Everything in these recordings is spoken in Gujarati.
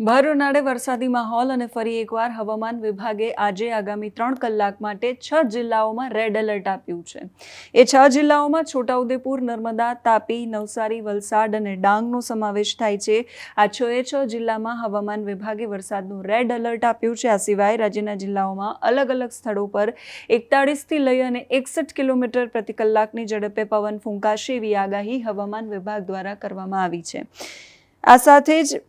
ભર ઉનાળે વરસાદી માહોલ અને ફરી એકવાર હવામાન વિભાગે આજે આગામી ત્રણ કલાક માટે છ જિલ્લાઓમાં રેડ એલર્ટ આપ્યું છે. એ છ જિલ્લાઓમાં છોટાઉદેપુર, નર્મદા, તાપી, નવસારી, વલસાડ અને ડાંગનો સમાવેશ થાય છે. આ છ એ છ જિલ્લામાં હવામાન વિભાગે વરસાદનું રેડ એલર્ટ આપ્યું છે. આ સિવાય રાજ્યના જિલ્લાઓમાં અલગ અલગ સ્થળો પર એકતાળીસથી લઈ અને એકસઠ કિલોમીટર પ્રતિ કલાકની ઝડપે પવન ફૂંકાશે એવી આગાહી હવામાન વિભાગ દ્વારા કરવામાં આવી છે. આ સાથે જ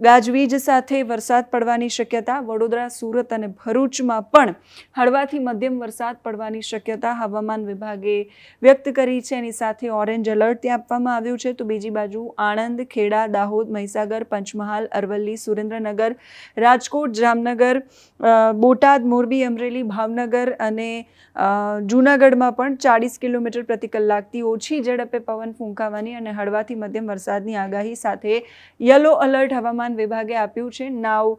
ગાજવીજ સાથે વરસાદ પડવાની શક્યતા, વડોદરા, સુરત અને ભરૂચમાં પણ હળવાથી મધ્યમ વરસાદ પડવાની શક્યતા હવામાન વિભાગે વ્યક્ત કરી છે. એની સાથે ઓરેન્જ એલર્ટ ત્યાં આપવામાં આવ્યું છે. તો બીજી બાજુ આણંદ, ખેડા, દાહોદ, મહીસાગર, પંચમહાલ, અરવલ્લી, સુરેન્દ્રનગર, રાજકોટ, જામનગર બોટાદ, મોરબી, અમરેલી, ભાવનગર અને જૂનાગઢમાં પણ ચાળીસ કિલોમીટર પ્રતિ કલાકથી ઓછી ઝડપે પવન ફૂંકાવાની અને હળવાથી મધ્યમ વરસાદની આગાહી સાથે યલો અલર્ટ હવામાન વિભાગે આપ્યું છે. નાવ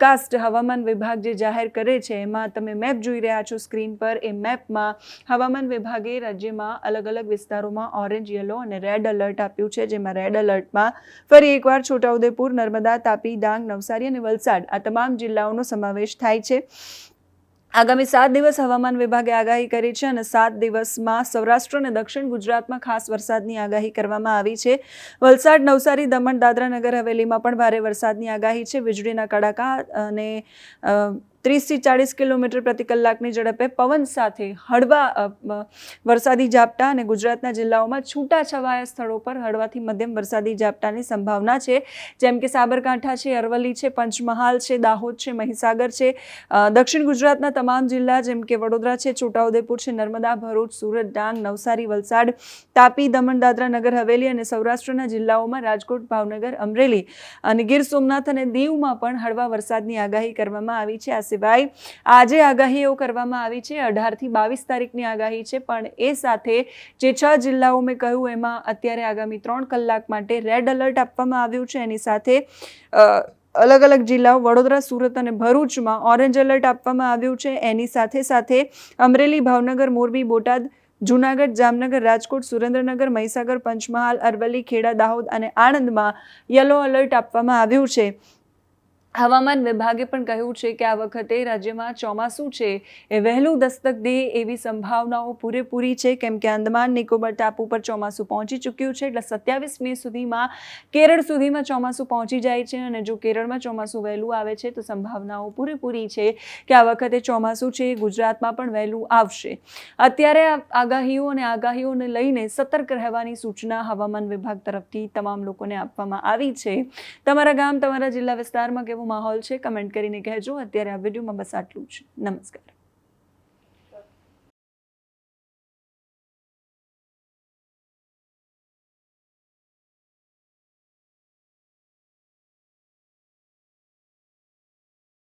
કાસ્ટ હવામાન વિભાગ જે જાહેર કરે છે, એમાં તમે મેપ જોઈ રહ્યા છો સ્ક્રીન પર. એ મેપમાં હવામાન વિભાગે રાજ્યમાં અલગ અલગ વિસ્તારોમાં ઓરેન્જ યલો અને રેડ અલર્ટ આપ્યું છે. જેમાં રેડ અલર્ટમાં ફરી એકવાર છોટાઉદેપુર, નર્મદા, તાપી, ડાંગ, નવસારી અને વલસાડ આ તમામ જિલ્લાઓનો સમાવેશ થાય છે. આગામી સાત દિવસ હવામાન વિભાગે આગાહી કરી છે અને સાત દિવસમાં સૌરાષ્ટ્ર અને દક્ષિણ ગુજરાતમાં ખાસ વરસાદની આગાહી કરવામાં આવી છે. વલસાડ, નવસારી, દમણ, દાદરા નગર હવેલીમાં પણ ભારે વરસાદની આગાહી છે. વીજળીના કડાકા અને ત્રીસથી ચાળીસ કિલોમીટર પ્રતિ કલાકની ઝડપે પવન સાથે હળવા વરસાદી ઝાપટા અને ગુજરાતના જિલ્લાઓમાં છૂટાછવાયા સ્થળો પર હળવાથી મધ્યમ વરસાદી ઝાપટાની સંભાવના છે. જેમ કે સાબરકાંઠા છે, અરવલ્લી છે, પંચમહાલ છે, દાહોદ છે, મહીસાગર છે. દક્ષિણ ગુજરાતના તમામ જિલ્લા જેમ કે વડોદરા છે, છોટાઉદેપુર છે, નર્મદા, ભરૂચ, સુરત, ડાંગ, નવસારી, વલસાડ, તાપી, દમણ, દાદરા નગર, હવેલી અને સૌરાષ્ટ્રના જિલ્લાઓમાં રાજકોટ, ભાવનગર, અમરેલી અને ગીર સોમનાથ અને દીવમાં પણ હળવા વરસાદની આગાહી કરવામાં આવી છે. આ સિવાય આજે આગાહીઓ કરવામાં આવી છે, અઢારથી બાવીસ તારીખની આગાહી છે, પણ એ સાથે જે છ જિલ્લાઓ મેં કહ્યું, એમાં અત્યારે આગામી ત્રણ કલાક માટે રેડ એલર્ટ આપવામાં આવ્યું છે. એની સાથે અલગ અલગ જિલ્લાઓ, વડોદરા, સુરત અને ભરૂચમાં ઓરેન્જ એલર્ટ આપવામાં આવ્યું છે. એની સાથે સાથે અમરેલી, ભાવનગર, મોરબી, બોટાદ, જૂનાગઢ, જામનગર, રાજકોટ, સુરેન્દ્રનગર, મહીસાગર, પંચમહાલ, અરવલ્લી, ખેડા, દાહોદ અને આણંદમાં યલો એલર્ટ આપવામાં આવ્યું છે. હવામાન વિભાગે પણ કહ્યું છે કે આ વખતે રાજ્યમાં ચોમાસું છે. એ વહેલું દસ્તક દે એવી સંભાવનાઓ પૂરેપૂરી છે. કેમ કે અંદમાન નિકોબાર ટાપુ પર ચોમાસું પહોંચી ચૂક્યું છે. એટલે સત્યાવીસ મે સુધીમાં કેરળ સુધીમાં ચોમાસું પહોંચી જાય છે અને જો કેરળમાં ચોમાસું વહેલું આવે છે, તો સંભાવનાઓ પૂરેપૂરી છે કે આ વખતે ચોમાસું છે એ ગુજરાતમાં પણ વહેલું આવશે. અત્યારે આગાહીઓ અને આગાહીઓને લઈને સતર્ક રહેવાની સૂચના હવામાન વિભાગ તરફથી તમામ લોકોને આપવામાં આવી છે. તમારા ગામ, તમારા જિલ્લા વિસ્તારમાં કેવો માહોલ છે કમેન્ટ કરીને કહેજો. અત્યારે આ વિડીયોમાં બસ આટલું જ. નમસ્કાર.